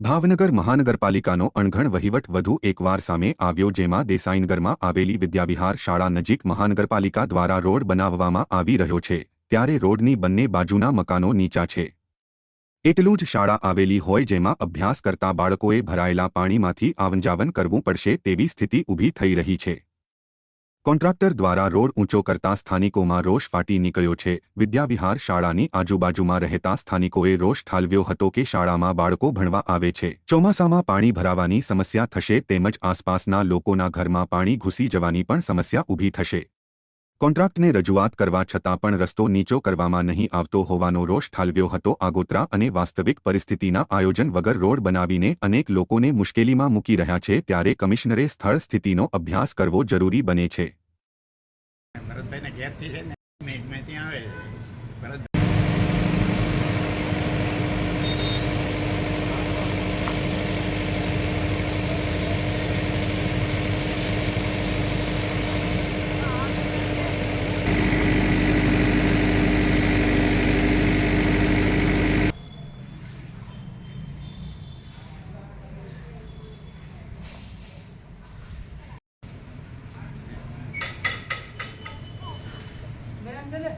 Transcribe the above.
ભાવનગર મહાનગરપાલિકાનો અણઘણ વહીવટ વધુ એકવાર સામે આવ્યો જેમાં દેસાઈનગરમાં આવેલી વિદ્યાવિહાર શાળા નજીક મહાનગરપાલિકા દ્વારા રોડ બનાવવામાં આવી રહ્યો છે, ત્યારે રોડની બંને બાજુના મકાનો નીચા છે. એટલું જ શાળા આવેલી હોય જેમાં અભ્યાસ કરતા બાળકોએ ભરાયેલા પાણીમાંથી આવનજાવન કરવું પડશે તેવી સ્થિતિ ઊભી થઈ રહી છે. કોન્ટ્રાક્ટર દ્વારા રોડ ઊંચો કરતા સ્થાનિકોમાં રોષ ફાટી નીકળ્યો છે. વિદ્યાવિહાર શાળાની આજુબાજુમાં રહેતા સ્થાનિકોએ રોષ ઠાલવ્યો હતો કે શાળામાં બાળકો ભણવા આવે છે. ચોમાસામાં પાણી ભરાવાની સમસ્યા થશે તેમજ આસપાસના લોકોના ઘરમાં પાણી ઘૂસી જવાની પણ સમસ્યા ઊભી થશે. કોન્ટ્રાક્ટને રજૂઆત કરવા છતાં પણ રસ્તો નીચો કરવામાં નહીં આવતો હોવાનો રોષ ઠાલવ્યો હતો આગોતરા અને વાસ્તવિક પરિસ્થિતિના આયોજન વગર રોડ બનાવીને અનેક લોકોને મુશ્કેલીમાં મૂકી રહ્યા છે ત્યારે કમિશનરે સ્થળ સ્થિતિનો અભ્યાસ કરવો જરૂરી બને છે. ભરતભાઈના ઘેરથી છે ને આવે. 真的